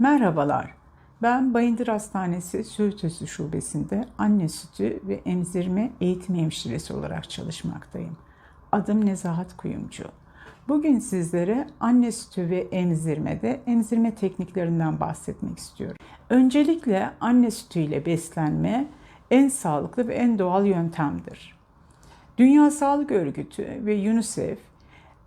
Merhabalar. Ben Bayındır Hastanesi Söğütözü Şubesi'nde anne sütü ve emzirme eğitim hemşiresi olarak çalışmaktayım. Adım Nezahat Kuyumcu. Bugün sizlere anne sütü ve emzirmede emzirme tekniklerinden bahsetmek istiyorum. Öncelikle anne sütüyle beslenme en sağlıklı ve en doğal yöntemdir. Dünya Sağlık Örgütü ve UNICEF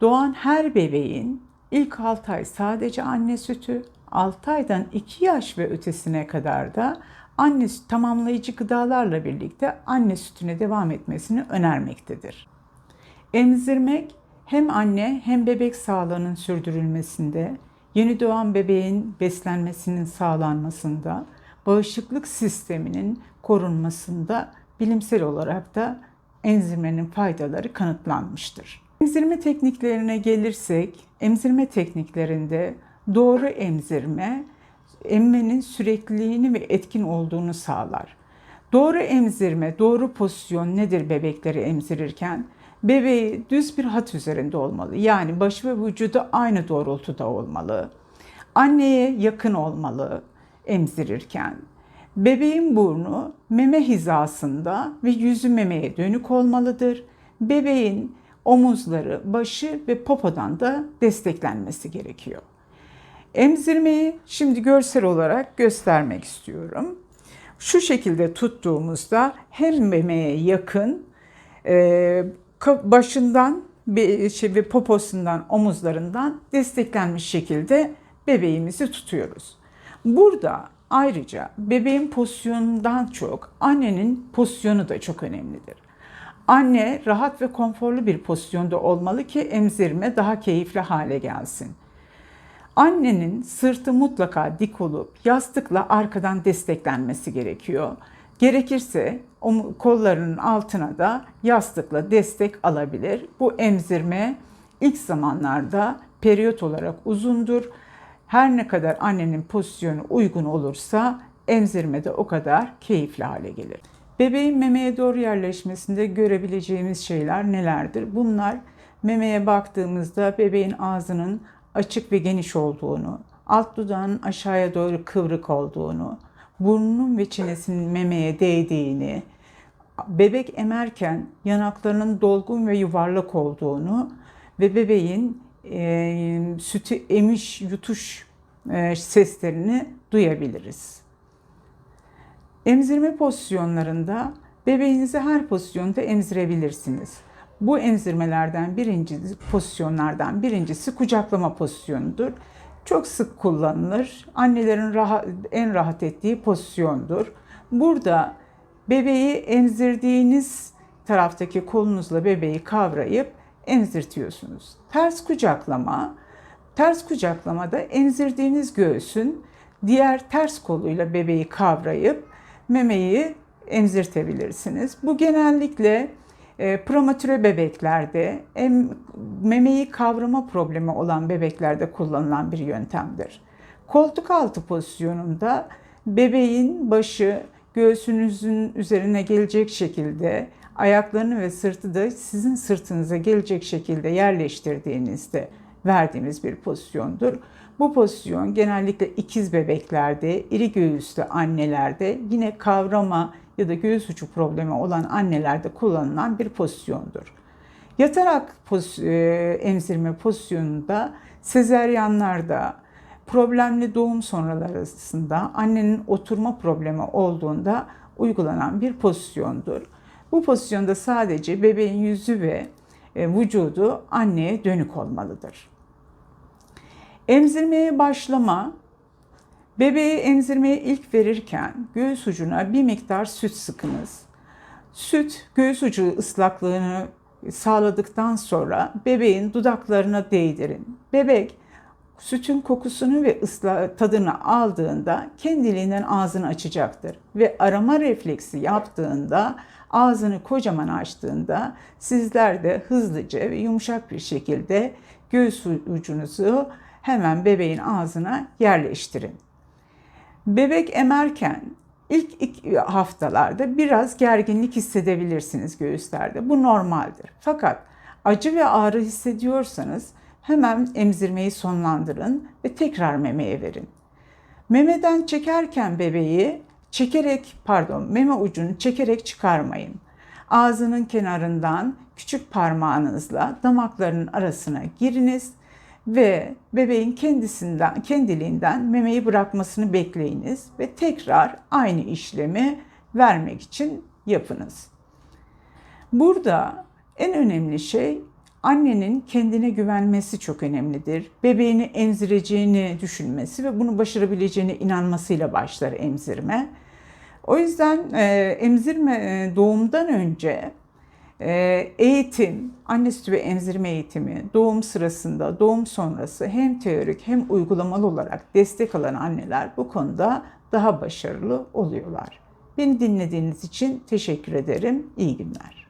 doğan her bebeğin ilk 6 ay sadece anne sütü, 6 aydan 2 yaş ve ötesine kadar da anne tamamlayıcı gıdalarla birlikte anne sütüne devam etmesini önermektedir. Emzirmek hem anne hem bebek sağlığının sürdürülmesinde, yeni doğan bebeğin beslenmesinin sağlanmasında, bağışıklık sisteminin korunmasında bilimsel olarak da emzirmenin faydaları kanıtlanmıştır. Emzirme tekniklerine gelirsek, emzirme tekniklerinde doğru emzirme emmenin sürekliliğini ve etkin olduğunu sağlar. Doğru emzirme, doğru pozisyon nedir bebekleri emzirirken? Bebeği düz bir hat üzerinde olmalı. Yani başı ve vücudu aynı doğrultuda olmalı. Anneye yakın olmalı emzirirken. Bebeğin burnu meme hizasında ve yüzü memeye dönük olmalıdır. Bebeğin omuzları, başı ve popodan da desteklenmesi gerekiyor. Emzirmeyi şimdi görsel olarak göstermek istiyorum. Şu şekilde tuttuğumuzda hem memeye yakın, e, başından şey, ve poposundan, omuzlarından desteklenmiş şekilde bebeğimizi tutuyoruz. Burada ayrıca bebeğin pozisyonundan çok annenin pozisyonu da çok önemlidir. Anne rahat ve konforlu bir pozisyonda olmalı ki emzirme daha keyifli hale gelsin. Annenin sırtı mutlaka dik olup yastıkla arkadan desteklenmesi gerekiyor. Gerekirse kollarının altına da yastıkla destek alabilir. Bu emzirme ilk zamanlarda periyot olarak uzundur. Her ne kadar annenin pozisyonu uygun olursa emzirme de o kadar keyifli hale gelir. Bebeğin memeye doğru yerleşmesinde görebileceğimiz şeyler nelerdir? Bunlar memeye baktığımızda bebeğin ağzının açık ve geniş olduğunu, alt dudağının aşağıya doğru kıvrık olduğunu, burnunun ve çenesinin memeye değdiğini, bebek emerken yanaklarının dolgun ve yuvarlak olduğunu ve bebeğin e, sütü emiş yutuş e, seslerini duyabiliriz. Emzirme pozisyonlarında bebeğinizi her pozisyonda emzirebilirsiniz. Bu emzirmelerden birinci pozisyonlardan birincisi kucaklama pozisyonudur. Çok sık kullanılır. Annelerin rahat, en rahat ettiği pozisyondur. Burada bebeği emzirdiğiniz taraftaki kolunuzla bebeği kavrayıp emzirtiyorsunuz. Ters kucaklama, ters kucaklamada emzirdiğiniz göğsün diğer ters koluyla bebeği kavrayıp memeyi emzirtebilirsiniz. Bu genellikle e, prematüre bebeklerde, em, memeyi kavrama problemi olan bebeklerde kullanılan bir yöntemdir. Koltuk altı pozisyonunda bebeğin başı göğsünüzün üzerine gelecek şekilde ayaklarını ve sırtı da sizin sırtınıza gelecek şekilde yerleştirdiğinizde verdiğimiz bir pozisyondur. Bu pozisyon genellikle ikiz bebeklerde, iri göğüslü annelerde, yine kavrama ya da göğüs uçu problemi olan annelerde kullanılan bir pozisyondur. Yatarak poz, e, emzirme pozisyonunda sezeryanlarda, problemli doğum sonralarında annenin oturma problemi olduğunda uygulanan bir pozisyondur. Bu pozisyonda sadece bebeğin yüzü ve e, vücudu anneye dönük olmalıdır. Emzirmeye başlama, bebeği emzirmeye ilk verirken göğüs ucuna bir miktar süt sıkınız. Süt göğüs ucu ıslaklığını sağladıktan sonra bebeğin dudaklarına değdirin. Bebek sütün kokusunu ve ısla, tadını aldığında kendiliğinden ağzını açacaktır. Ve arama refleksi yaptığında, ağzını kocaman açtığında sizler de hızlıca ve yumuşak bir şekilde göğüs ucunuzu hemen bebeğin ağzına yerleştirin. Bebek emerken ilk haftalarda biraz gerginlik hissedebilirsiniz göğüslerde. Bu normaldir. Fakat acı ve ağrı hissediyorsanız hemen emzirmeyi sonlandırın ve tekrar memeye verin. Memeden çekerken bebeği çekerek pardon meme ucunu çekerek çıkarmayın. Ağzının kenarından küçük parmağınızla damaklarının arasına giriniz ve bebeğin kendisinden kendiliğinden memeyi bırakmasını bekleyiniz ve tekrar aynı işlemi vermek için yapınız. Burada en önemli şey annenin kendine güvenmesi çok önemlidir. Bebeğini emzireceğini düşünmesi ve bunu başarabileceğine inanmasıyla başlar emzirme. O yüzden e, emzirme e, doğumdan önce eğitim, anne sütü ve emzirme eğitimi doğum sırasında, doğum sonrası hem teorik hem uygulamalı olarak destek alan anneler bu konuda daha başarılı oluyorlar. Beni dinlediğiniz için teşekkür ederim. İyi günler.